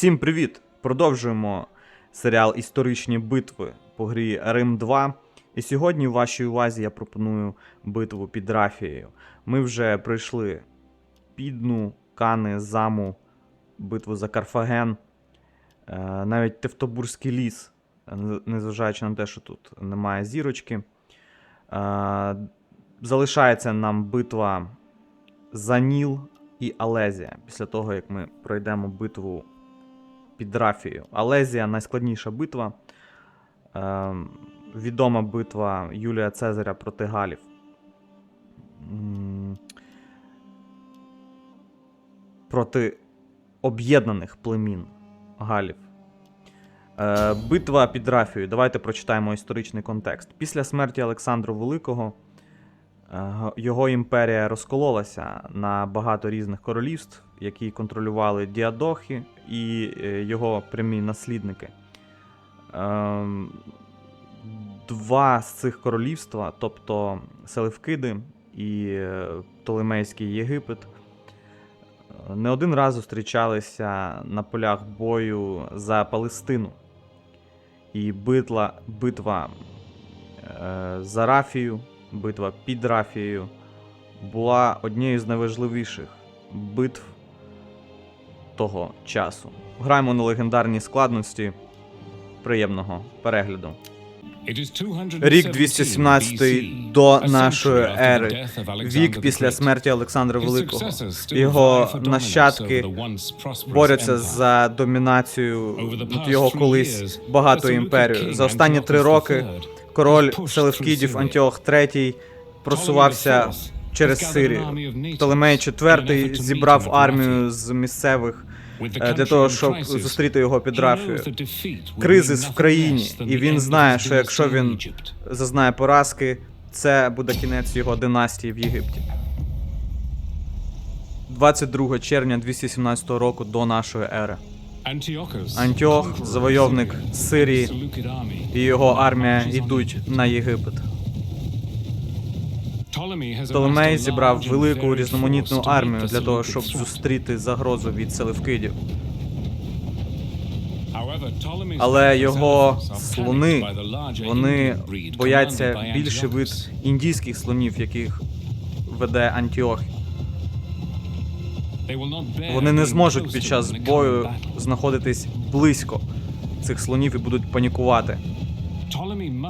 Всім привіт! Продовжуємо серіал Історичні битви по грі Рим 2. І сьогодні в вашій увазі я пропоную битву під Рафією. Ми вже пройшли Підну, Кани, Заму, битву за Карфаген, е, навіть Тевтобурський ліс, е, незважаючи на те, що тут немає зірочки. Е, Залишається нам битва за Ніл і Алезія після того, як ми пройдемо битву під Рафією. Алезія найскладніша битва. Е, відома битва Юлія Цезаря проти Галів. Проти об'єднаних племін Галів. Е, битва під Рафією. Давайте прочитаємо історичний контекст. Після смерті Олександру Великого е, його імперія розкололася на багато різних королівств, які контролювали Діадохи і е, його прямі наслідники. Ем, Два з цих королівства, тобто Селевкиди і е, Птолемейський Єгипет, не один раз зустрічалися на полях бою за Палестину. І битва, битва е, за Рафію, битва під Рафією була однією з найважливіших битв того часу. Граємо на легендарній складності. Приємного перегляду. Рік 217 до нашої ери, вік після смерті Олександра Великого. Його нащадки борються за домінацію його колись багатою імперією. За останні три роки король Селевкідів Антіох III просувався через Сирію. Птолемей IV зібрав армію з місцевих для того, щоб зустріти його під Рафією. Кризис в країні, і він знає, що якщо він зазнає поразки, це буде кінець його династії в Єгипті. 22 червня 217 року до нашої ери. Антіох, завойовник Сирії, І його армія йдуть на Єгипет. Птолемей зібрав велику різноманітну армію для того, щоб зустріти загрозу від селевкидів. Але його слони вони бояться більше вид індійських слонів, яких веде Антіох. Вони не зможуть під час бою знаходитись близько цих слонів і будуть панікувати.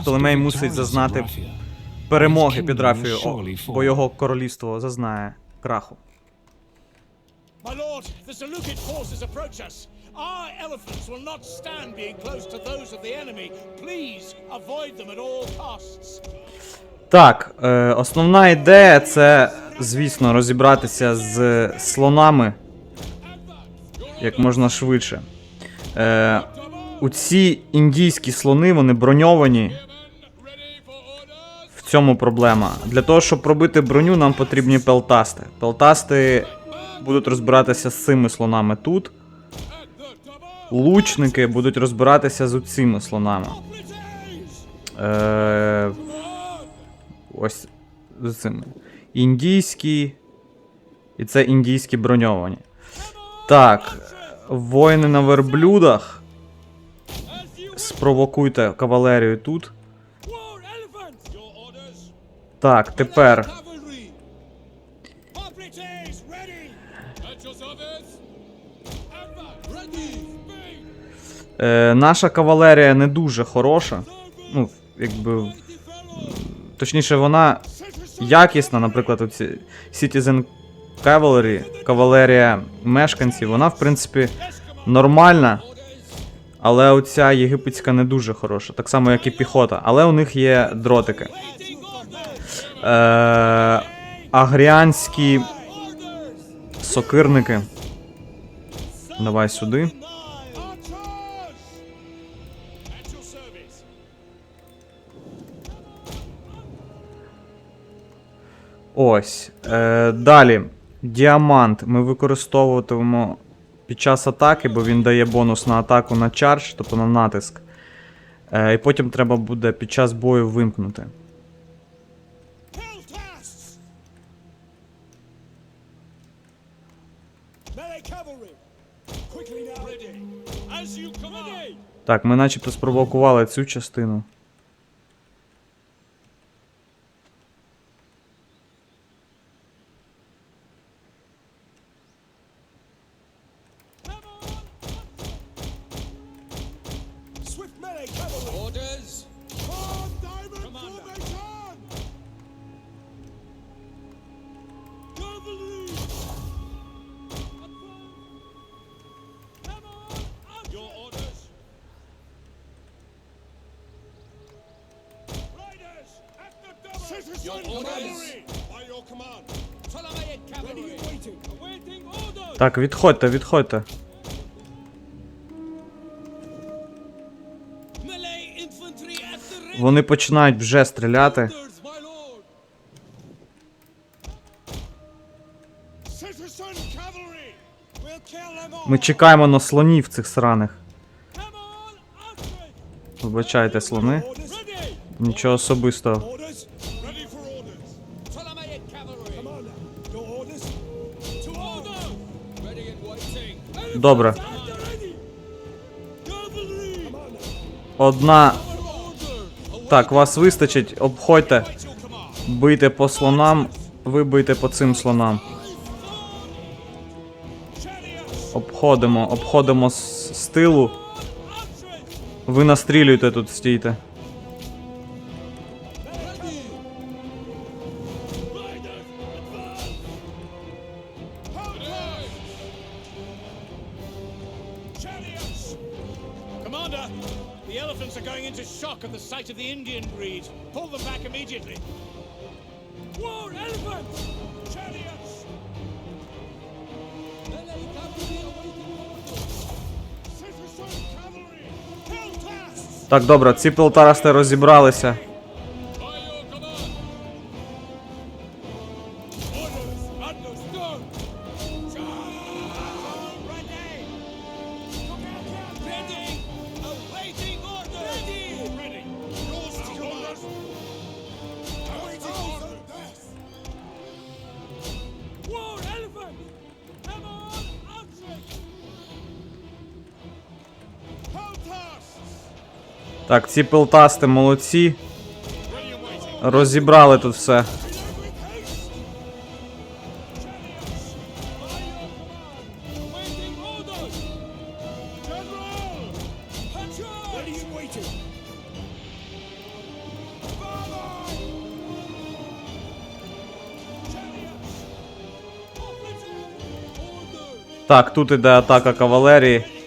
Птолемей мусить зазнати Перемоги під Рафією, о, бо його королівство зазнає краху. My lord, the Seleucid forces approach us. Our elephants will not stand being close to those of the enemy. Please avoid them at all costs. Так, е, основна ідея це, звісно, розібратися з слонами як можна швидше. Е, у ці індійські слони вони броньовані. Цьому проблема. Для того, щоб пробити броню, нам потрібні пелтасти. Пелтасти будуть розбиратися з цими слонами тут. Лучники будуть розбиратися з цими слонами. Е, ось з цими. Індійські. І це індійські броньовані. Так. Воїни на верблюдах. Спровокуйте кавалерію тут. War elephants! Your orders? Так, тепер. Cavalry! Hoplites, ready! At your service! Advance! Ready! Е, наша кавалерія не дуже хороша. Ну, якби. Точніше, вона якісна, наприклад, оці Citizen Cavalry, кавалерія мешканців, вона, в принципі, нормальна. Але оця єгипетська не дуже хороша, так само, як і піхота. Але у них є дротики. Е, агріанські сокирники. Давай сюди. Ось. Е, далі. Діамант ми використовуватимемо під час атаки, бо він дає бонус на атаку на чардж, тобто на натиск. Е, і потім треба буде під час бою вимкнути masts. Так, ми начебто спровокували цю частину. Так, відходьте, відходьте. Вони починають вже стріляти. Ми чекаємо на слонів цих сраних. Вибачайте, слони. Нічого особистого. Добре. Одна. Так, вас вистачить, обходьте. Бийте по слонам, ви бийте по цим слонам. Обходимо, обходимо з, з тилу. Ви настрілюйте тут, стійте. Commander, the elephants are going into shock at the sight of the Indian breed. Pull them back immediately. War elephants! Chariots! Так, добре, ці пелтарасти розібралися. Так, ці пелтасти молодці. Розібрали тут все. Так, тут іде атака кавалерії.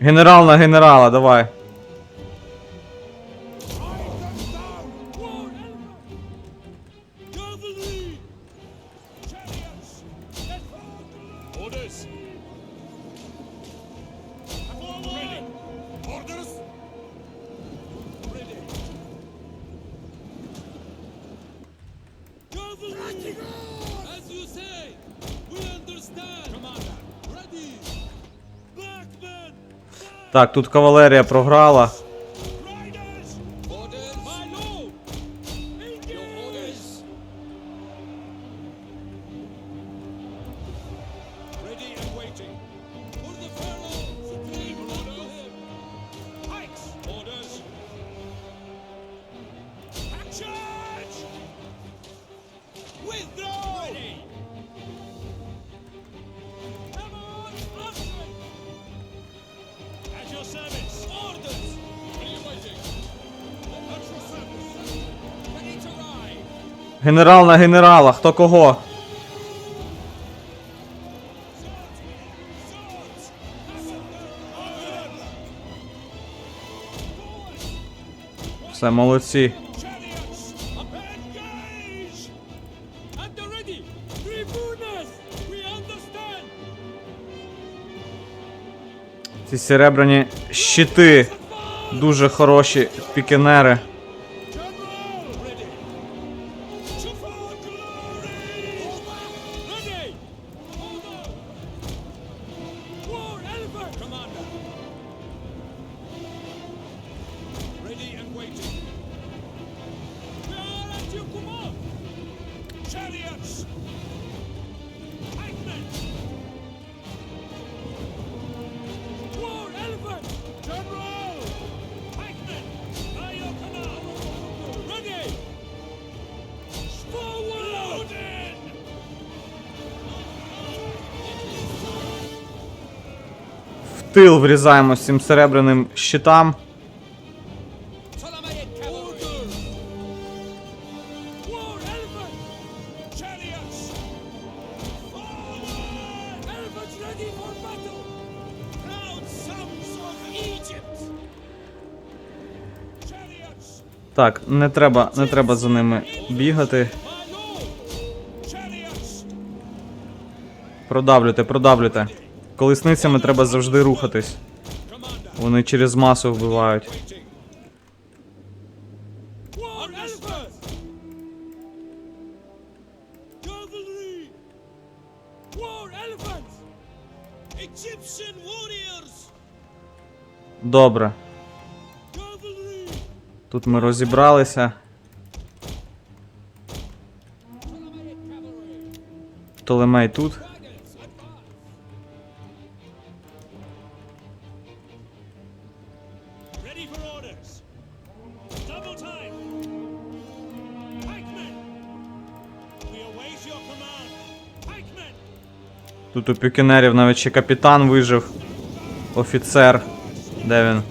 Генерал на генерала, давай. Так, тут кавалерія програла. Генерал на генерала, хто кого? Все, молодці. Ці серебряні щити. Дуже хороші пікінери. Battle! Proud sons of Egypt! Chariots! Так, не треба, не треба за ними бігати. Продавлюйте, продавлюйте. Колесницями треба завжди рухатись. Вони через масу вбивають. Добре. Тут ми розібралися. Толемей тут. Тут у пікінерів навіть ще капітан вижив. Офіцер. Де він?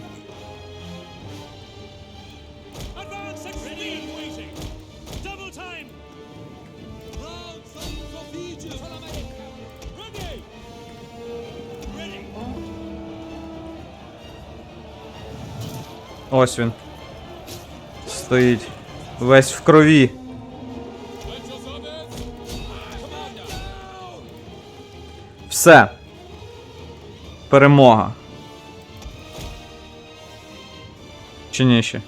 Ось він. Стоїть. Весь в крові. Все. Перемога. Чи ні ще?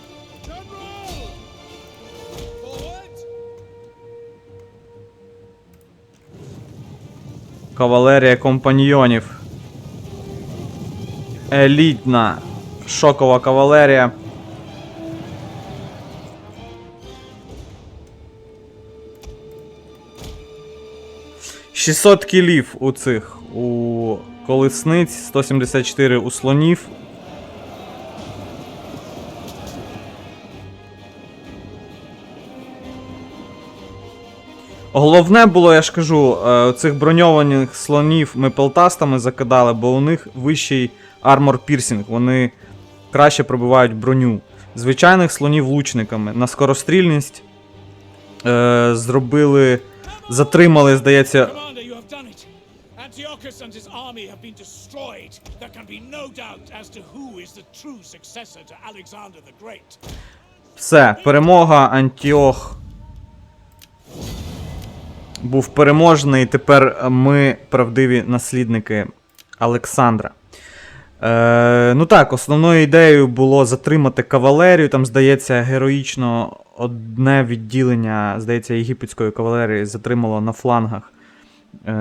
Кавалерія компаньйонів. Елітна шокова кавалерія. «600 кілів у цих у колесниць, 174 у слонів. Головне було, я ж кажу, е, цих броньованих слонів ми пелтастами закидали, бо у них вищий армор пірсінг, вони краще пробивають броню. Звичайних слонів лучниками. На скорострільність е, зробили. Затримали, здається. Antiochus and his army have been destroyed. There can be no doubt as to who is the true successor to Alexander the Great. Все, перемога Антіох був переможений. Тепер ми правдиві наслідники Олександра. Е, ну так, основною ідеєю було затримати кавалерію. Там, здається, героїчно одне відділення, здається, єгипетської кавалерії затримало на флангах. Е,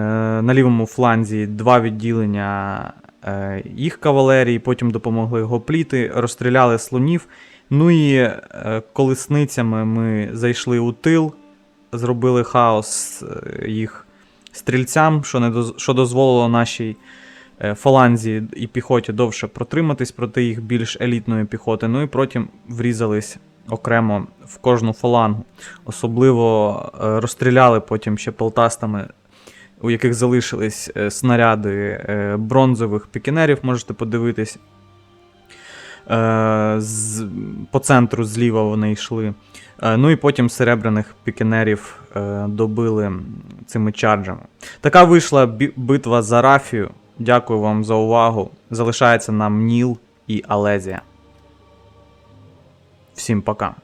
на лівому фланзі два відділення е, їх кавалерії, потім допомогли гопліти, розстріляли слонів. Ну і е, колесницями ми зайшли у тил, зробили хаос їх стрільцям, що, не доз... що дозволило нашій фаланзі і піхоті довше протриматись проти їх більш елітної піхоти. Ну і потім врізались окремо в кожну фалангу. Особливо розстріляли потім ще пелтастами, у яких залишились е, снаряди е, бронзових пікінерів, можете подивитись. Е, по центру зліва вони йшли. Ну і потім серебряних пікінерів добили цими чарджами. Така вийшла битва за Рафію. Дякую вам за увагу. Залишається нам Ніл і Алезія. Всім пока.